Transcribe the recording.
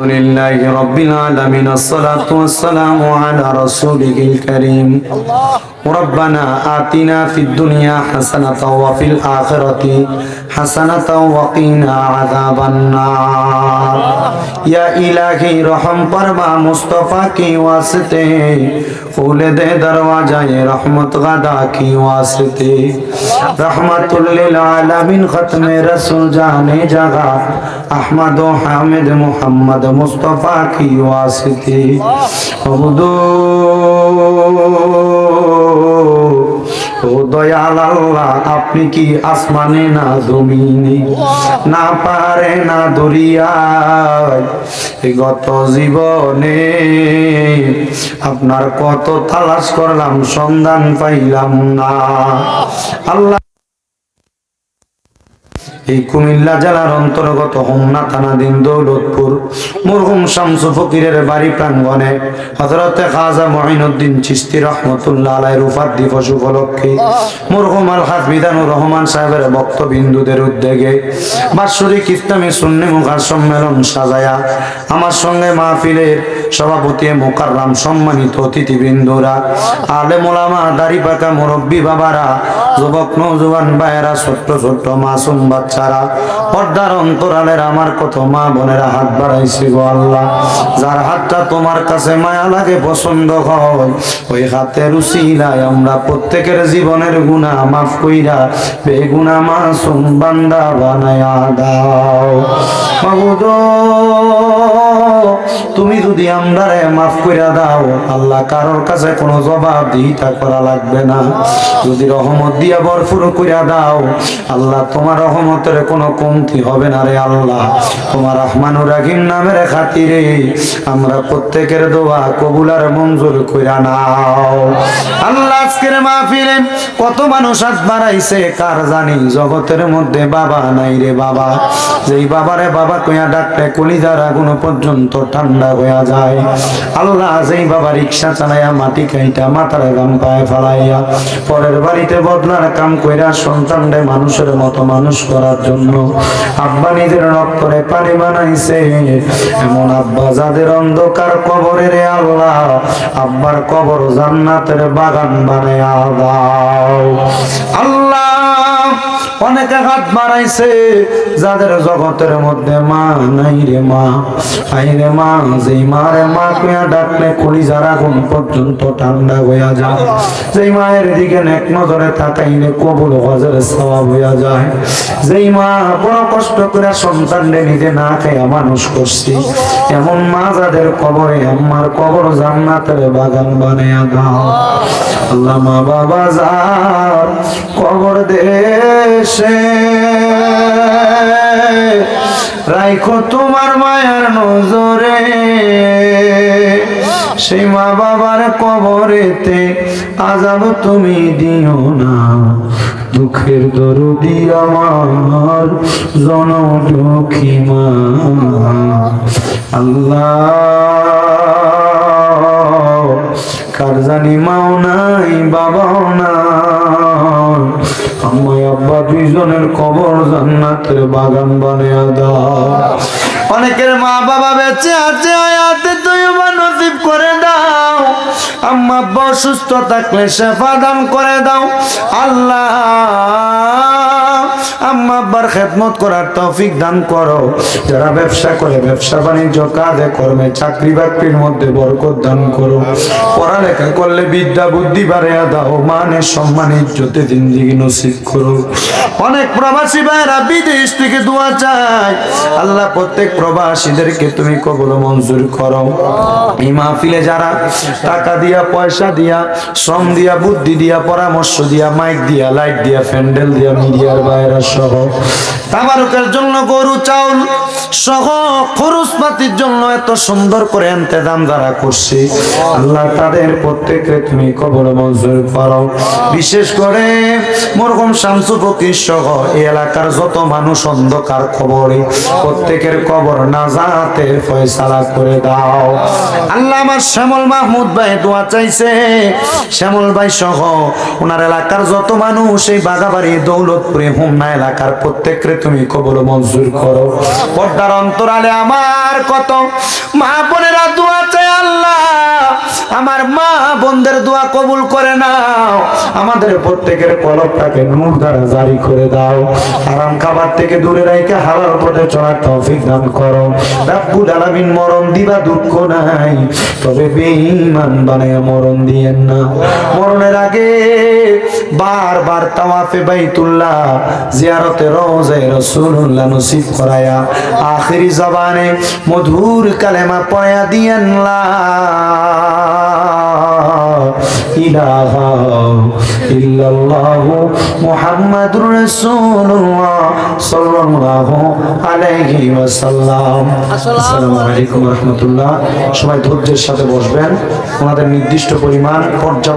الحمد لله رب العالمين الصلاة والسلام على رسوله الكريم. ربنا آتنا في الدنيا حسنة وفي الآخرة حسنة وقنا عذاب النار یا الہی رحم پرما مصطفیٰ کی واسطے خول دے دروازہ رحمت غدا کی واسطے رحمت للعالمین ختم رسول جانے جگہ احمد و حامد محمد مصطفیٰ کی واسطے حضور দয়াল আল্লাহ আপনি কি আসমানে না জমিনে? না পারে, না গত জীবনে আপনার কত তালাশ করলাম, সন্ধান পাইলাম না। আল্লাহ এই কুমিল্লা জেলার অন্তর্গত হোমনা থানাধীন দৌলতপুর। মুরহুম শামসু ফকিরের বাড়ি প্রাঙ্গনে হজরতে খাজা মহিনুদ্দিন চিস্তি রহমতুল্লাহ আলাই রুফাত দিবস উপলক্ষে মুরহুম আল হাজ বিধানুর রহমান সাহেবের বক্তবিন্দুদের উদ্যোগে বাৎসরিক ইসলামী সুন্নি মুখার সম্মেলন সাজায়া আমার সঙ্গে মাহফিলের সভাপতি মোকাররাম সম্মানিত অতিথিবৃন্দরা, আলে মোলামা, দাড়ি পাকা মুরব্বী বাবারা, যুবক নৌজওয়ান ভাইয়েরা, ছোট্ট ছোট্ট মাসুম বাচ্চারা পর্দার অন্তরালের আমার কত মা বোনেরা হাত বাড়াইছে গো আল্লাহ। যার হাতটা তোমার কাছে মায়া লাগে, পছন্দ হয়, ওই হাতের উসিলায় আমরা প্রত্যেকের জীবনের গুণা মাফ কইরা বেগুনা মাসুম বান্দা বানায়া দাও। মাবুদ তুমি যদি আমরারে মাফ কইরা দাও, আল্লাহ কারোর কাছে কোনো জবাব দিইতা করা লাগবে না। যদি রহমত দিয়া ভরপুর কইরা দাও, আল্লাহ তোমার রহমতের কোনো কমতি হবে না রে আল্লাহ। তোমার রহমানুর রাহিম নামের খাতিরে আমরা প্রত্যেকের দোয়া কবুল আর মঞ্জুর কইরা নাও। আল্লাহ আজকের মাহফিলে কত মানুষ হাত বাড়াইছে, কার জানি জগতের মধ্যে বাবা নাই রে বাবা। যেই বাবারে বাবা কইয়া ডাকলে কলিজার আগুন পর্যন্ত ঠান্ডা হইয়া যায়। আল্লাহ যেই বাবা রিক্সা চালাইয়া মাটি খাইটা মাথার গাম পায়ে ফালাইয়া, পরের বাড়িতে বদলার কাম কইরা সন্তানরে মানুষের মতো মানুষ করার জন্য আব্বা নিজের রক্তরে পানি বানাইছে। এমন আব্বা যাদের অন্ধকার কবরে রে আল্লাহ, আব্বার কবর জান্নাতের বাগান বানায় দাও। আল্লাহ অনেকে হাত বাড়াইছে, যাদের জগতের মধ্যে মা নাই রে মা। আই রে মা, যেই মা রে মা কুয়া ডাকলে কলি যারা কোন পর্যন্ত ঠান্ডা হইয়া যায়। যেই মায়ের দিকে নেক নজরে তাকাইলে কবুল হজের সওয়াব হইয়া যায়। যেই মা বড় কষ্ট করে সন্তানরে নিজে না খেয়ে মানুষ করছি, এমন মা যাদের কবরে আমার কবর জান্নাতের বাগান বানাইয়া দাও। আল্লাহ মা বাবা যার কবর দেশে রাইখো তোমার মায়ার নজরে। সেই মা বাবার কবরেতে আজাব তুমি দিও না। দুঃখের দরদি আমার জন দুঃখী মা আল্লাহ, কার জানি মাও নাই নাই আমায় আব্বা দুইজনের কবর জান্নাতের বাগান অনেকের মা বাবা বেঁচে আছে আয়াতে তুই নসিব করে দাও। আম্মা অসুস্থ থাকলে শেফা দান করে দাও। আল্লাহ আম্মা আব্বার খেদমত করার তৌফিক দান করো। যারা ব্যবসা করে, ব্যবসা বাণিজ্য, কাজে, কর্মে, চাকরি বাকরির মধ্যে বরকত দান করো। পড়ালেখা করলে বিদ্যা, বুদ্ধি বাড়িয়ে দাও মানে সম্মান, ইজ্জতে জিন্দিগি নসিব করো। অনেক প্রবাসী ভাইরা বিদেশ থেকে দোয়া চায়। আল্লাহ প্রত্যেক প্রবাসীদেরকে তুমি কবল মঞ্জুর করো। এই মাহফিলে যারা টাকা দিয়া, পয়সা দিয়া, শ্রম দিয়া, বুদ্ধি দিয়া, পরামর্শ দিয়া, মাইক দিয়া, লাইট দিয়া, প্যান্ডেল দিয়া, মিডিয়ার বাইরা তাবারকের জন্য গরু, চাউল সহ খরচ পাতির জন্য এত সুন্দর করে করছে, আল্লাহ তাদের প্রত্যেককে তুমি কবর মঞ্জুর করো। বিশেষ করে মরহুম শামসু ফকির সহ এলাকার যত মানুষ অন্ধকার খবরে, প্রত্যেকের কবর নাজাতের ফয়সালা করে দাও। আল্লাহ আমার শ্যামল মাহমুদ ভাই দোয়া চাইছে। শ্যামল ভাই সহ, ওনার এলাকার যত মানুষ এই বাগাবাড়ি দৌলতপুরে হোমনা এলাকার প্রত্যেকরে তুমি কবর মঞ্জুর করো। পর্দার অন্তরালে আমার কত মা বোনেরা দোয়া আল্লাহ, আমার মা বোনদের দোয়া কবুল করে নাও। আমাদের প্রত্যেকের কলবটাকে নূর দ্বারা জারি করে দাও। আরাম খাবার থেকে দূরে রেখে হালাল পথে চলার তৌফিক দান করো। রাব্বুল আলামিন মরণ দিবা দুঃখ নাই, তবে বেঈমান বানায় মরণ দিয়েন না। মরণের আগে বারবার তাওয়াফে বাইতুল্লাহ জিয়ারতে রওজায়ে রাসূলুল্লাহ নসিব করায়া আখিরি জবানে মধুর কালেমা পড়া দিয়েন ইলাহা ইল্লাল্লাহু মুহাম্মাদুর রাসূলুল্লাহ সাল্লাল্লাহু আলাইহি ওয়াসাল্লাম। আসসালামু আলাইকুম রাহমাতুল্লাহ। সবাই ধৈর্যের সাথে বসবেন। ওনাদের নির্দিষ্ট পরিমাণ পর্যাপ্ত